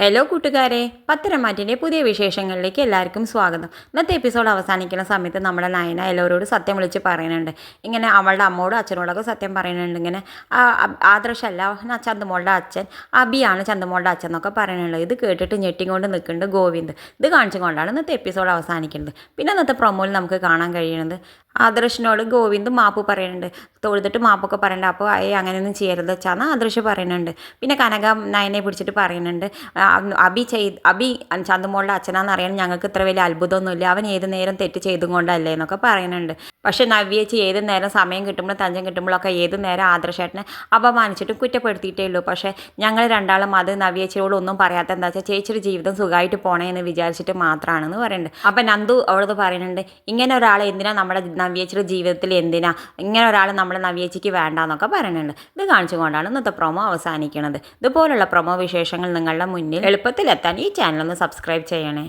Hello കൂട്ടുകാരെ. പത്തരമാറ്റിന്റെ പുതിയ വിശേഷങ്ങളിലേക്ക് എല്ലാവർക്കും സ്വാഗതം. ഇന്നത്തെ എപ്പിസോഡ് അവസാനിക്കുന്ന സമയത്ത് നമ്മുടെ നയന എല്ലാവരോടും സത്യം വിളിച്ച് പറയുന്നുണ്ട്. ഇങ്ങനെ അവളുടെ അമ്മോടും അച്ഛനോടൊക്കെ സത്യം പറയുന്നുണ്ട്. ഇങ്ങനെ ആദർശല്ല ആ ചന്തുമോളുടെ അച്ഛൻ അബിയാണ് ചന്തുമോളുടെ അച്ഛൻ എന്നൊക്കെ പറയുന്നുള്ളത് ഇത് കേട്ടിട്ട് ഞെട്ടിക്കൊണ്ട് നിൽക്കുന്നുണ്ട് ഗോവിന്ദ്. ഇത് കാണിച്ചുകൊണ്ടാണ് ഇന്നത്തെ എപ്പിസോഡ് അവസാനിക്കുന്നത്. പിന്നെ ഇന്നത്തെ പ്രൊമോയിൽ നമുക്ക് കാണാൻ കഴിയുന്നത് ആദർശിനോട് ഗോവിന്ദ് മാപ്പ് പറയുന്നുണ്ട്. തൊഴുതിട്ട് മാപ്പൊക്കെ പറയുന്നുണ്ട് അപ്പോൾ ഏ അങ്ങനെയൊന്നും ചെയ്യരുത് വെച്ചാന്ന് ആദർശ് പറയുന്നുണ്ട്. പിന്നെ കനക നയനെ പിടിച്ചിട്ട് പറയുന്നുണ്ട്. അബി ചെയ്ത് അബി ചന്തുമോളുടെ അച്ഛനാന്ന് അറിയാൻ ഞങ്ങൾക്ക് ഇത്ര വലിയ അത്ഭുതമൊന്നുമില്ല. അവൻ ഏത് നേരം തെറ്റ് ചെയ്തും കൊണ്ടല്ലേ എന്നൊക്കെ പറയുന്നുണ്ട്. പക്ഷെ നവ്യേച്ചി ഏത് നേരം സമയം കിട്ടുമ്പോഴും തഞ്ചം കിട്ടുമ്പോഴൊക്കെ ഏത് നേരം ആദർശേട്ടനെ അപമാനിച്ചിട്ടും കുറ്റപ്പെടുത്തിയിട്ടേ ഉള്ളൂ പക്ഷേ ഞങ്ങൾ രണ്ടാളും അത് നവ്യേച്ചിയോട് ഒന്നും പറയാത്ത എന്താ വെച്ചാൽ ചേച്ചിയുടെ ജീവിതം സുഖമായിട്ട് പോണേ എന്ന് വിചാരിച്ചിട്ട് മാത്രമാണെന്ന് പറയുന്നുണ്ട്. അപ്പം നന്ദു അവളത് പറയുന്നുണ്ട് ഇങ്ങനെ ഒരാൾ എന്തിനാ നമ്മുടെ നവ്യേച്ചിയുടെ ജീവിതത്തിൽ എന്തിനാ? ഇങ്ങനെ ഒരാൾ നമ്മുടെ നവ്യേച്ചിക്ക് വേണ്ടാന്നൊക്കെ പറയുന്നുണ്ട്. ഇത് കാണിച്ചുകൊണ്ടാണ് ഇന്നത്തെ പ്രൊമോ അവസാനിക്കുന്നത് ഇതുപോലുള്ള പ്രൊമോ വിശേഷങ്ങൾ നിങ്ങളുടെ മുന്നിൽ എളുപ്പത്തിലെത്താൻ ഈ ചാനൽ ഒന്ന് സബ്സ്ക്രൈബ് ചെയ്യണേ.